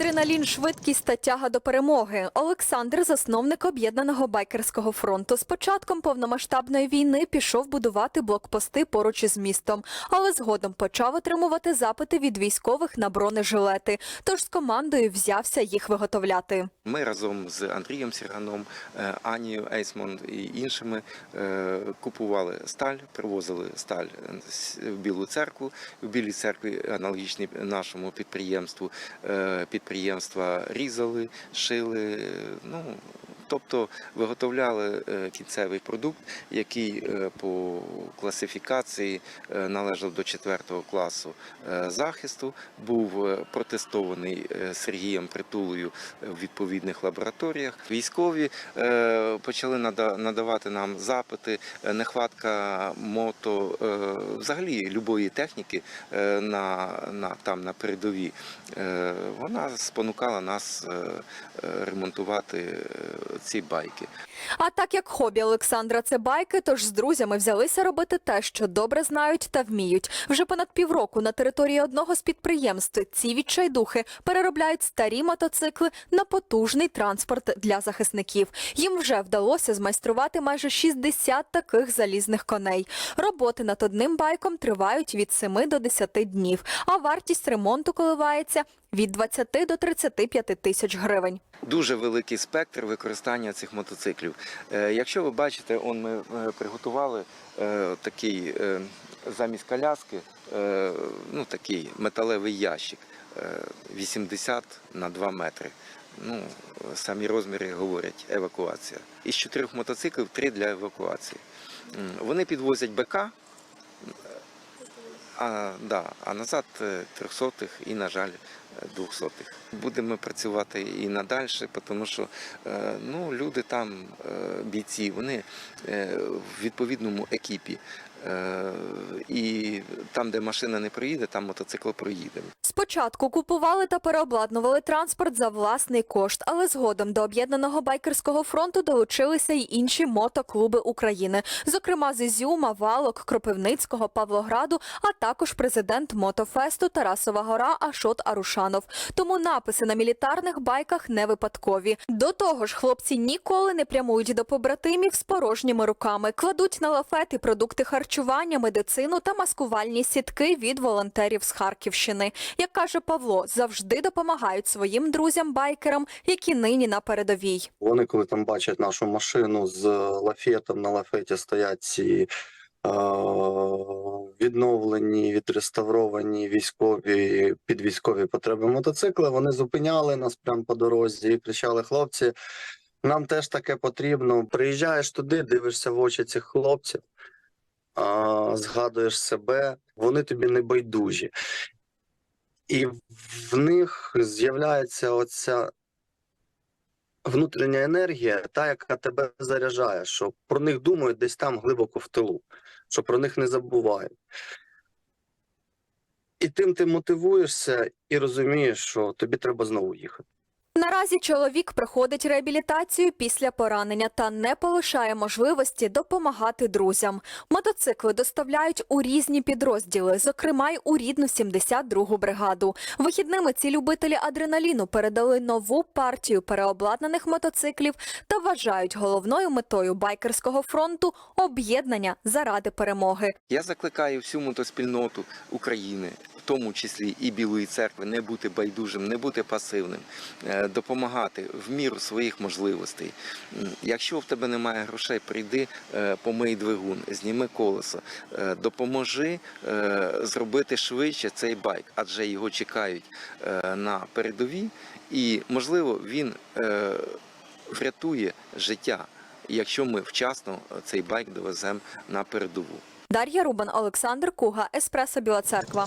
Адреналін, швидкість та тяга до перемоги. Олександр, засновник об'єднаного байкерського фронту. З початком повномасштабної війни пішов будувати блокпости поруч із містом, але згодом почав отримувати запити від військових на бронежилети. Тож з командою взявся їх виготовляти. Ми разом з Андрієм Сірганом, е, Анією Ейсмон і іншими е, купували сталь, привозили сталь в Білу церкву. В Білій церкві аналогічні нашому підприємству. е, Підприємства різали, шили. е, Ну, Тобто виготовляли е, кінцевий продукт, який е, по класифікації е, належав до 4 класу захисту, був протестований Сергієм Притулою в відповідних лабораторіях. Військові почали надавати нам запити, нехватка мото, взагалі любої техніки на, на, там, на передовій. Е, Вона спонукала нас ремонтувати ці байки. А так як хобі Олександра це байки, тож з друзями взялися робити те, що добре знають та вміють. Вже понад півроку на території одного з підприємств ці відчайдухи переробляють старі мотоцикли на потужний транспорт для захисників. Їм вже вдалося змайструвати майже 60 таких залізних коней. Роботи над одним байком тривають від 7 до 10 днів, а вартість ремонту коливається від 20 до 35 тисяч гривень. Дуже великий спектр використання цих мотоциклів. Е, Якщо ви бачите, он ми е, приготували е, такий замість коляски, ну такий металевий ящик е, 80 на 2 метри. Ну, самі розміри говорять евакуація. Із чотирьох мотоциклів три для евакуації. Вони підвозять БК, а, да, а назад е, трьохсотих і, на жаль, е, двохсотих. Будемо працювати і надалі, тому що е, ну, люди там, бійці, вони в відповідному екіпі. І там, де машина не проїде, там мотоцикл проїде. Спочатку купували та переобладнували транспорт за власний кошт, але згодом до об'єднаного байкерського фронту долучилися й інші мотоклуби України, зокрема з Ізюма, Валок, Кропивницького, Павлограду, а також президент Мотофесту Тарасова Гора Ашот Арушанов. Тому написи на мілітарних байках не випадкові. До того ж, хлопці ніколи не прямують до побратимів з порожніми руками, кладуть на лафети продукти харчування, медицину та маскувальні сітки від волонтерів з Харківщини. Як каже Павло, завжди допомагають своїм друзям-байкерам, які нині на передовій. Вони, коли там бачать нашу машину з лафетом, на лафеті стоять ці е, відновлені, відреставровані військові під військові потреби мотоцикли, вони зупиняли нас прямо по дорозі і кричали: хлопці, нам теж таке потрібно. Приїжджаєш туди, дивишся в очі цих хлопців, е, згадуєш себе, вони тобі не байдужі. І в них з'являється оця внутрішня енергія, та, яка тебе заряджає, що про них думають десь там глибоко в тилу, що про них не забувають. І тим ти мотивуєшся і розумієш, що тобі треба знову їхати. Наразі чоловік проходить реабілітацію після поранення та не полишає можливості допомагати друзям. Мотоцикли доставляють у різні підрозділи, зокрема й у рідну 72-гу бригаду. Вихідними ці любителі адреналіну передали нову партію переобладнаних мотоциклів та вважають головною метою байкерського фронту об'єднання заради перемоги. Я закликаю всю мотоспільноту України, тому числі і Білої церкви, не бути байдужим, не бути пасивним, е, допомагати в міру своїх можливостей. Якщо в тебе немає грошей, прийди, е, помий двигун, зніми колесо, е, допоможи зробити швидше цей байк, адже його чекають на передовій, і можливо він врятує життя. Якщо ми вчасно цей байк довеземо на передову. Дар'я Рубан, Олександр Куга, Еспресо Біла Церква.